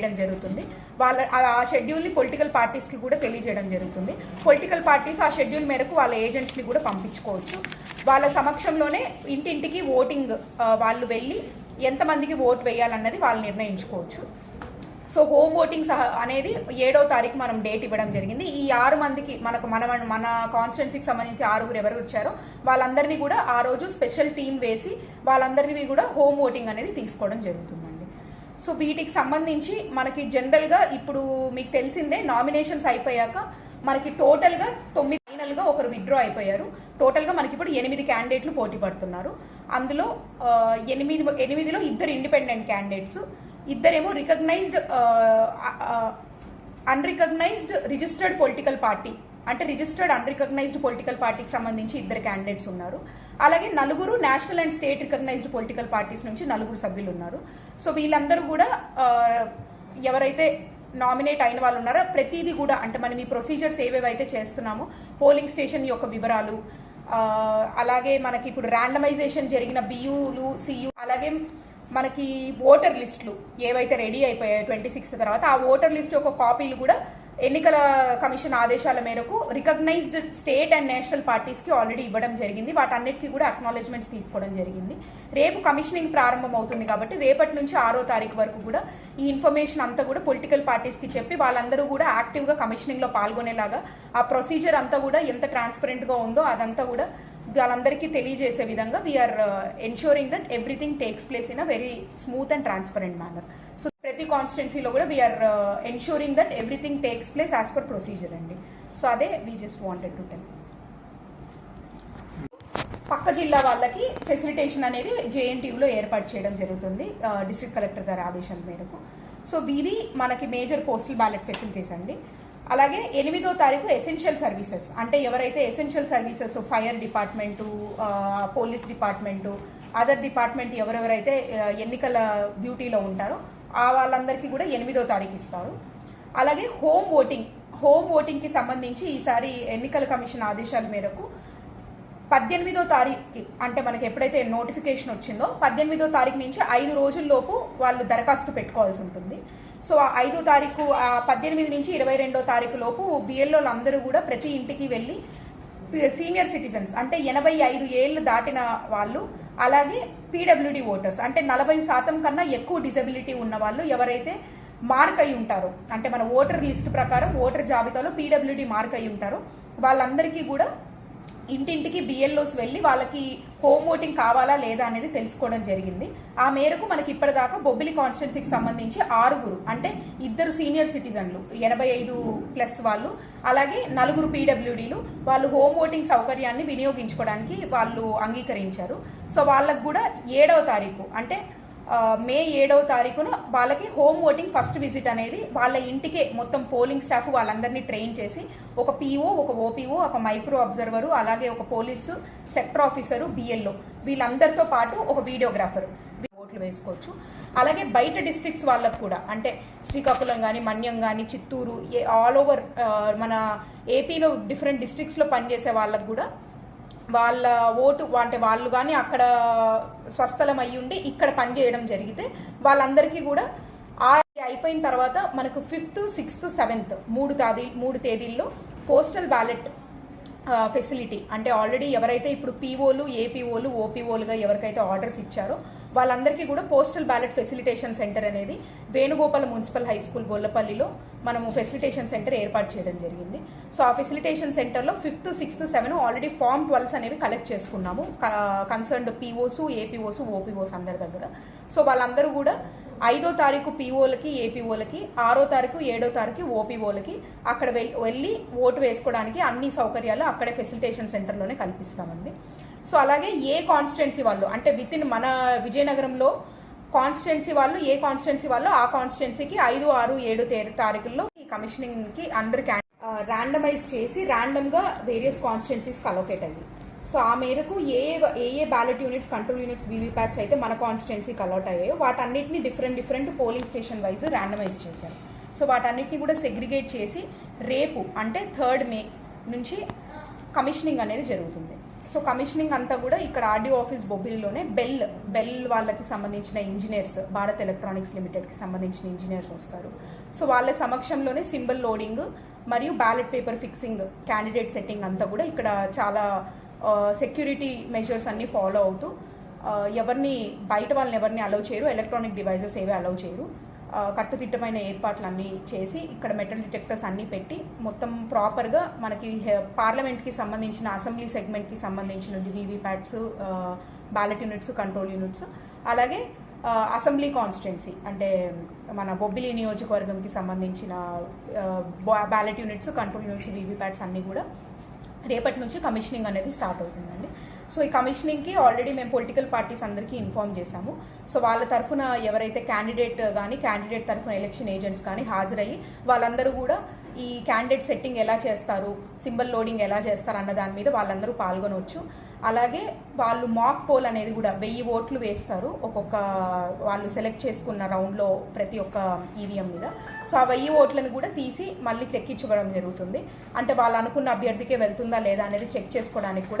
చేయడం జరుగుతుంది. వాళ్ళ ఆ షెడ్యూల్ని పొలిటికల్ పార్టీస్కి కూడా తెలియజేయడం జరుగుతుంది. పొలిటికల్ పార్టీస్ ఆ షెడ్యూల్ మేరకు వాళ్ళ ఏజెంట్స్ని కూడా పంపించుకోవచ్చు. వాళ్ళ సమక్షంలోనే ఇంటింటికి ఓటింగ్ వాళ్ళు వెళ్ళి ఎంతమందికి ఓట్ వేయాలన్నది వాళ్ళు నిర్ణయించుకోవచ్చు. సో హోమ్ ఓటింగ్ సహా అనేది ఏడో తారీఖు మనం డేట్ ఇవ్వడం జరిగింది. ఈ ఆరు మందికి మనకు మన మన కాన్స్టిట్యున్సీకి సంబంధించి ఆరుగురు ఎవరు వచ్చారో వాళ్ళందరినీ కూడా ఆ రోజు స్పెషల్ టీం వేసి వాళ్ళందరినీ కూడా హోమ్ ఓటింగ్ అనేది తీసుకోవడం జరుగుతుందండి. సో వీటికి సంబంధించి మనకి జనరల్గా ఇప్పుడు మీకు తెలిసిందే నామినేషన్స్ అయిపోయాక మనకి టోటల్గా తొమ్మిది ఫైనల్గా ఒకరు విత్డ్రా అయిపోయారు. టోటల్గా మనకి ఇప్పుడు ఎనిమిది క్యాండిడేట్లు పోటీ పడుతున్నారు. అందులో ఎనిమిది ఎనిమిదిలో ఇద్దరు independent candidates. ఇద్దరేమో recognised unrecognised registered political party. అంటే రిజిస్టర్డ్ అన్రికగ్నైజ్డ్ పొలిటికల్ పార్టీకి సంబంధించి ఇద్దరు క్యాండిడేట్స్ ఉన్నారు. అలాగే నలుగురు national and state recognised political parties నుంచి నలుగురు సభ్యులు ఉన్నారు. సో వీళ్ళందరూ కూడా ఎవరైతే నామినేట్ అయిన వాళ్ళు ఉన్నారో ప్రతిదీ కూడా అంటే మనం ఈ ప్రొసీజర్స్ ఏవేవైతే చేస్తున్నామో పోలింగ్ స్టేషన్ యొక్క వివరాలు అలాగే మనకి ఇప్పుడు ర్యాండమైజేషన్ జరిగిన బియూలు సియు అలాగే మనకి ఓటర్ లిస్టులు ఏవైతే రెడీ అయిపోయాయో ట్వంటీ సిక్స్త్ తర్వాత ఆ ఓటర్ లిస్ట్ యొక్క కాపీలు కూడా ఎన్నికల కమిషన్ ఆదేశాల మేరకు రికగ్నైజ్డ్ స్టేట్ అండ్ నేషనల్ పార్టీస్కి ఆల్రెడీ ఇవ్వడం జరిగింది. వాటన్నిటికీ కూడా అక్నాలెడ్జ్మెంట్స్ తీసుకోవడం జరిగింది. రేపు కమిషనింగ్ ప్రారంభం అవుతుంది కాబట్టి రేపటి నుంచి ఆరో తారీఖు వరకు కూడా ఈ ఇన్ఫర్మేషన్ అంతా కూడా పొలిటికల్ పార్టీస్కి చెప్పి వాళ్ళందరూ కూడా యాక్టివ్గా కమిషనింగ్లో పాల్గొనేలాగా ఆ ప్రొసీజర్ అంతా కూడా ఎంత ట్రాన్స్పరెంట్గా ఉందో అదంతా కూడా వాళ్ళందరికీ తెలియజేసే విధంగా we are ensuring that everything takes place in a very smooth and transparent manner so ప్రతి కాన్స్టిట్యున్సీలో కూడా we are ensuring that everything takes place as per procedure అండి. సో అదే we just wanted to tell పక్క జిల్లా వాళ్ళకి facilitation అనేది జేఎన్టీయూలో ఏర్పాటు చేయడం జరుగుతుంది uh, డిస్ట్రిక్ట్ కలెక్టర్ గారి ఆదేశాల మేరకు. సో వీరి మనకి మేజర్ పోస్టల్ బ్యాలెట్ ఫెసిలిటీస్ అండి. అలాగే ఎనిమిదో తారీఖు ఎసెన్షియల్ సర్వీసెస్ అంటే ఎవరైతే essential services fire department police department other department ఎవరెవరైతే uh, ఎన్నికల డ్యూటీలో ఉంటారో ఆ వాళ్ళందరికీ కూడా ఎనిమిదో తారీఖు ఇస్తారు. అలాగే హోమ్ ఓటింగ్ హోమ్ ఓటింగ్కి సంబంధించి ఈసారి ఎన్నికల కమిషన్ ఆదేశాల మేరకు పద్దెనిమిదో తారీఖుకి అంటే మనకి ఎప్పుడైతే నోటిఫికేషన్ వచ్చిందో పద్దెనిమిదో తారీఖు నుంచి ఐదు రోజుల్లోపు వాళ్ళు దరఖాస్తు పెట్టుకోవాల్సి ఉంటుంది. సో ఆ ఐదో తారీఖు ఆ పద్దెనిమిది నుంచి ఇరవై రెండో తారీఖు లోపు బిఎల్ఓలు అందరూ కూడా ప్రతి ఇంటికి వెళ్ళి సీనియర్ సిటిజన్స్ అంటే ఎనభై ఐదు ఏళ్ళు దాటిన వాళ్ళు అలాగే పీడబ్ల్యూడి ఓటర్స్ అంటే నలభై శాతం కన్నా ఎక్కువ డిజబిలిటీ ఉన్న వాళ్ళు ఎవరైతే మార్క్ అయి ఉంటారో అంటే మన ఓటర్ లిస్ట్ ప్రకారం ఓటర్ జాబితాలో పీడబ్ల్యూడి మార్క్ అయి ఉంటారో వాళ్ళందరికీ కూడా ఇంటింటికి బిఎల్ఓస్ వెళ్ళి వాళ్ళకి హోమ్ ఓటింగ్ కావాలా లేదా అనేది తెలుసుకోవడం జరిగింది. ఆ మేరకు మనకి ఇప్పటిదాకా బొబ్బిలి కాన్స్టిట్యున్సీకి సంబంధించి ఆరుగురు అంటే ఇద్దరు సీనియర్ సిటిజన్లు ఎనభై ఐదు ప్లస్ వాళ్ళు అలాగే నలుగురు పీడబ్ల్యూడీలు వాళ్ళు హోమ్ ఓటింగ్ సౌకర్యాన్ని వినియోగించుకోవడానికి వాళ్ళు అంగీకరించారు. సో వాళ్ళకు కూడా ఏడవ తారీఖు అంటే మే ఏడవ తారీఖున వాళ్ళకి హోమ్ ఓటింగ్ ఫస్ట్ విజిట్ అనేది వాళ్ళ ఇంటికే మొత్తం పోలింగ్ స్టాఫ్ వాళ్ళందరినీ ట్రైన్ చేసి ఒక పీఓ ఒక ఓపీఓ ఒక మైక్రో అబ్జర్వరు అలాగే ఒక పోలీసు సెక్టర్ ఆఫీసరు బిఎల్ఓ వీళ్ళందరితో పాటు ఒక వీడియోగ్రాఫర్. ఓట్లు వేసుకోవచ్చు. అలాగే బయట డిస్ట్రిక్ట్స్ వాళ్ళకు కూడా. అంటే శ్రీకాకుళం కానీ మన్యం కానీ చిత్తూరు ఆల్ ఓవర్ మన ఏపీలో డిఫరెంట్ డిస్ట్రిక్ట్స్లో పనిచేసే వాళ్ళకు కూడా వాళ్ళ ఓటు అంటే వాళ్ళు కానీ అక్కడ స్వస్థలం అయ్యి ఉండి ఇక్కడ పనిచేయడం జరిగితే వాళ్ళందరికీ కూడా ఆ అయిపోయిన తర్వాత మనకు ఫిఫ్త్ సిక్స్త్ సెవెంత్ మూడు తేదీ మూడు తేదీల్లో పోస్టల్ బ్యాలెట్ ఫెసిలిటీ. అంటే ఆల్రెడీ ఎవరైతే ఇప్పుడు పీఓలు ఏపీఓలు ఓపీఓలుగా ఎవరికైతే ఆర్డర్స్ ఇచ్చారో వాళ్ళందరికీ కూడా పోస్టల్ బ్యాలెట్ ఫెసిలిటేషన్ సెంటర్ అనేది వేణుగోపాల మున్సిపల్ హై స్కూల్ బొల్లపల్లిలో మనము ఫెసిలిటేషన్ సెంటర్ ఏర్పాటు చేయడం జరిగింది. సో ఆ ఫెసిలిటేషన్ సెంటర్లో fifth sixth seven already form twelves అనేవి కలెక్ట్ చేసుకున్నాము. కన్సర్న్డ్ పీఓస్ ఏపీఓస్ ఓపీఓస్ అందరి దగ్గర. సో వాళ్ళందరూ కూడా ఐదో తారీఖు పీఓలకి ఏపీఓలకి ఆరో తారీఖు ఏడో తారీఖు ఓపీఓలకి అక్కడ వెళ్ళి ఓటు వేసుకోవడానికి అన్ని సౌకర్యాలు అక్కడే ఫెసిలిటేషన్ సెంటర్లోనే కల్పిస్తామండి. సో అలాగే ఏ కాన్స్టిట్యున్సీ వాళ్ళు అంటే విత్ ఇన్ మన విజయనగరంలో కాన్స్టిట్యున్సీ వాళ్ళు ఏ కాన్స్టిట్యున్సీ వాళ్ళు ఆ కాన్స్టిట్యున్సీకి ఐదు ఆరు ఏడు తే- తారీఖుల్లో ఈ కమిషనింగ్కి అందరు ర్యాండమైజ్ చేసి ర్యాండమ్గా వేరియస్ కాన్స్టిట్యున్సీస్కి అలొకేట్ అయ్యి. సో ఆ మేరకు ఏ ఏ ఏ ballot units control units VVPATs అయితే మన కాన్స్టిట్యున్సీకి అలౌట్ అయ్యాయో వాటన్నిటిని different different polling station wise randomize చేశారు. సో వాటన్నిటిని కూడా సెగ్రిగేట్ చేసి రేపు అంటే థర్డ్ మే నుంచి కమిషనింగ్ అనేది జరుగుతుంది. సో కమిషనింగ్ అంతా కూడా ఇక్కడ ఆర్డీఓ ఆఫీస్ బొబ్బిలిలోనే బెల్ బెల్ వాళ్ళకి సంబంధించిన ఇంజనీర్స్ భారత్ ఎలక్ట్రానిక్స్ లిమిటెడ్కి సంబంధించిన ఇంజనీర్స్ వస్తారు. సో వాళ్ళ సమక్షంలోనే సింబల్ లోడింగ్ మరియు ballot paper fixing candidate setting అంతా కూడా ఇక్కడ చాలా సెక్యూరిటీ మెజర్స్ అన్నీ ఫాలో అవుతూ ఎవరిని బయట వాళ్ళని ఎవరిని అలౌ చేయరు ఎలక్ట్రానిక్ డివైజెస్ ఏవి అలౌ చేయరు. కట్టుదిట్టమైన ఏర్పాట్లన్నీ చేసి ఇక్కడ మెటల్ డిటెక్టర్స్ అన్నీ పెట్టి మొత్తం ప్రాపర్గా మనకి పార్లమెంట్కి సంబంధించిన అసెంబ్లీ సెగ్మెంట్కి సంబంధించిన VVPATs ballot units control units అలాగే అసెంబ్లీ కాన్స్టిట్యున్సీ అంటే మన బొబ్బిలి నియోజకవర్గంకి సంబంధించిన ballot units control units VVPATs అన్నీ కూడా రేపటి నుంచి కమిషనింగ్ అనేది స్టార్ట్ అవుతుందండి. సో ఈ కమిషనింగ్కి ఆల్రెడీ మేము పొలిటికల్ పార్టీస్ అందరికీ ఇన్ఫార్మ్ చేశాము. సో వాళ్ళ తరఫున ఎవరైతే క్యాండిడేట్ కానీ క్యాండిడేట్ తరఫున ఎలక్షన్ ఏజెంట్స్ కానీ హాజరయ్యి వాళ్ళందరూ కూడా ఈ క్యాండిడేట్ సెట్టింగ్ ఎలా చేస్తారు సింబల్ లోడింగ్ ఎలా చేస్తారు అన్న దాని మీద వాళ్ళందరూ పాల్గొనవచ్చు అలాగే వాళ్ళు మాక్ పోల్ అనేది కూడా వెయ్యి ఓట్లు వేస్తారు ఒక్కొక్క వాళ్ళు సెలెక్ట్ చేసుకున్న రౌండ్లో ప్రతి ఒక్క ఈవీఎం మీద. సో ఆ వెయ్యి ఓట్లను కూడా తీసి మళ్ళీ లెక్కించడం జరుగుతుంది. అంటే వాళ్ళు అనుకున్న అభ్యర్థికే వెళ్తుందా లేదా అనేది చెక్ చేసుకోవడానికి కూడా